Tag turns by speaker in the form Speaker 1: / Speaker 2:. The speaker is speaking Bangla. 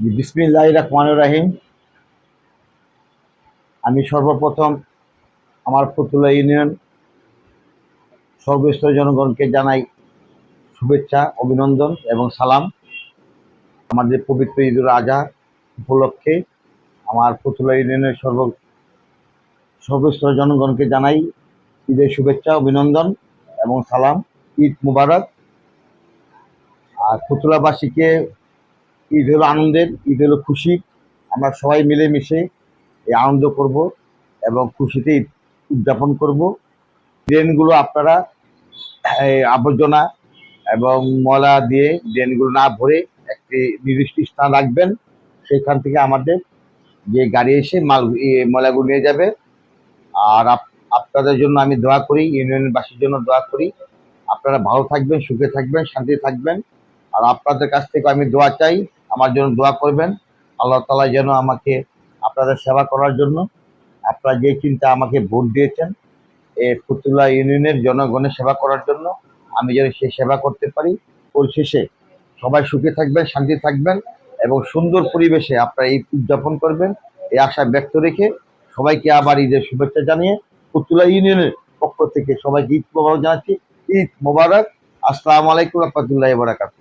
Speaker 1: বিসমিল্লাহ রহমান রাহিম। আমি সর্বপ্রথম আমার ফতুল্লা ইউনিয়ন সর্বস্তর জনগণকে জানাই শুভেচ্ছা, অভিনন্দন এবং সালাম। আমাদের পবিত্র ঈদুল আজহা উপলক্ষে আমার ফতুল্লা ইউনিয়নের সর্ব সর্বস্তর জনগণকে জানাই ঈদের শুভেচ্ছা, অভিনন্দন এবং সালাম। ঈদ মুবারক। আর ফতুল্লাবাসীকে ঈদ হলো আনন্দের, ঈদ হলো খুশি। আমরা সবাই মিলেমিশে এই আনন্দ করব এবং খুশিতে ঈদ উদযাপন করব। ড্রেনগুলো আপনারা আবর্জনা এবং ময়লা দিয়ে ড্রেনগুলো না ভরে একটি নির্দিষ্ট স্থান রাখবেন। সেখান থেকে আমাদের যে গাড়ি এসে মাল ময়লাগুলো নিয়ে যাবে। আর আপ- আপনাদের জন্য আমি দোয়া করি, ইউনিয়নবাসীর জন্য দোয়া করি। আপনারা ভালো থাকবেন, সুখে থাকবেন শান্তি থাকবেন। আর আপনাদের কাছ থেকে আমি দোয়া চাই আমার জন্য দোয়া করবেন। আল্লাহ তালা যেন আমাকে আপনাদের সেবা করার জন্য আপনারা যে চিন্তা আমাকে ভোট দিয়েছেন এই ফতুল্লা ইউনিয়নের জনগণের সেবা করার জন্য আমি যেন সেই সেবা করতে পারি। পরিশেষে সবাই সুখে থাকবেন, শান্তি থাকবেন এবং সুন্দর পরিবেশে আপনারা ঈদ উদযাপন করবেন। এই আশা ব্যক্ত রেখে সবাইকে আবার ঈদের শুভেচ্ছা জানিয়ে ফতুল্লা ইউনিয়নের পক্ষ থেকে সবাইকে ঈদ মোবারক জানাচ্ছি। ঈদ মোবারক। আসসালামু আলাইকুম রহমতুল্লাহ বারাকাতু